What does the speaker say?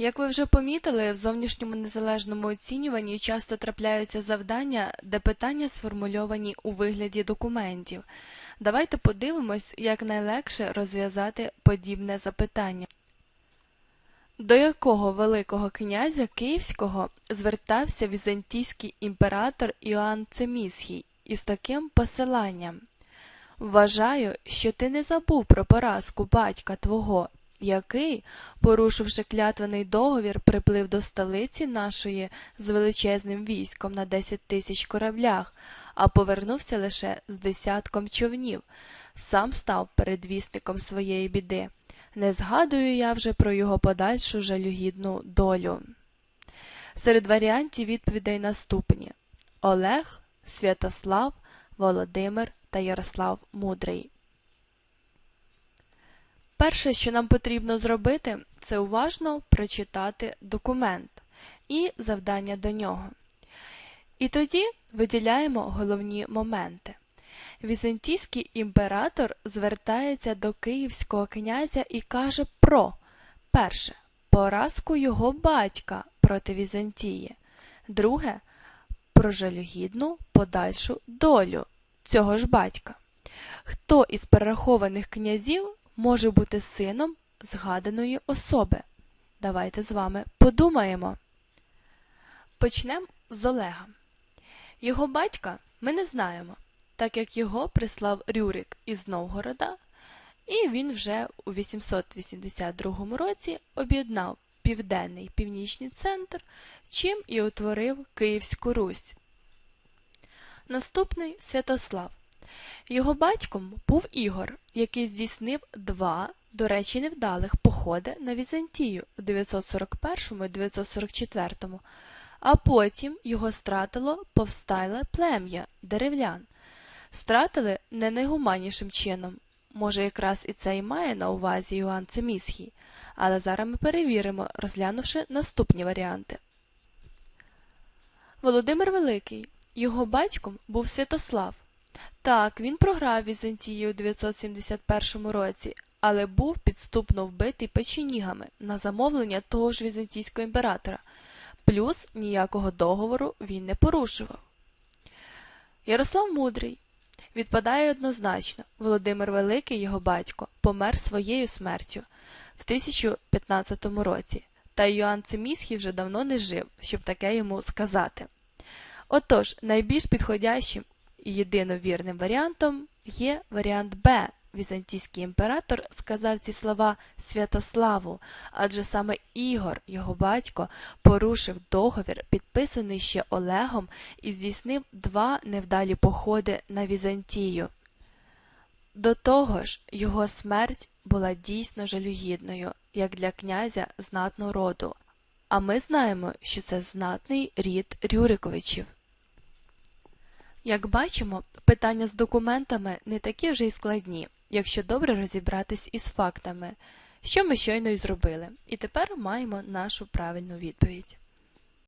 Як ви вже помітили, в зовнішньому незалежному оцінюванні часто трапляються завдання, де питання сформульовані у вигляді документів. Давайте подивимось, як найлегше розв'язати подібне запитання. До якого Великого князя Київського звертався візантійський імператор Іоанн Цемісхій із таким посиланням Вважаю, що ти не забув про поразку батька твого, який, порушивши клятвений договір, приплив до столиці нашої з величезним військом на 10 тисяч кораблях, а повернувся лише з десятком човнів, сам став передвісником своєї біди. Не згадую я вже про його подальшу жалюгідну долю. Серед варіантів відповідей наступні Олег, Святослав, Володимир та Ярослав Мудрий. Перше, що нам потрібно зробити, це уважно прочитати документ і завдання до нього. І тоді виділяємо головні моменти. Візантійський імператор звертається до київського князя і каже про перше поразку його батька проти Візантії, друге про жалюгідну подальшу долю цього ж батька. Хто із перерахованих князів може бути сином згаданої особи? Давайте з вами подумаємо. Почнемо з Олега. Його батька ми не знаємо, так як його прислав Рюрик із Новгорода, і він вже у 882 році об'єднав південний північний центр, чим і утворив Київську Русь. Наступний Святослав. Його батьком був Ігор, який здійснив два, до речі, невдалих походи на Візантію у 941 і 944, а потім його стратило повстайле плем'я деревлян. Стратили не найгуманнішим чином. Може, якраз і це і має на увазі Іоанн Цемісхій, але зараз ми перевіримо, розглянувши наступні варіанти. Володимир Великий. Його батьком був Святослав. Так, він програв Візантії у 971 році, але був підступно вбитий печенігами на замовлення того ж візантійського імператора, плюс ніякого договору він не порушував. Ярослав Мудрий відпадає однозначно. Володимир Великий, його батько, помер своєю смертю в 1015 році, та Йоанн Цимісхій вже давно не жив, щоб таке йому сказати. Отож, найбільш підходящим єдиновірним варіантом є варіант Б. Візантійський імператор сказав ці слова Святославу, адже саме Ігор, його батько, порушив договір, підписаний ще Олегом, і здійснив два невдалі походи на Візантію. До того ж, його смерть була дійсно жалюгідною, як для князя знатного роду, а ми знаємо, що це знатний рід Рюриковичів. Як бачимо, питання з документами не такі вже й складні, якщо добре розібратись із фактами, що ми щойно й зробили, і тепер маємо нашу правильну відповідь.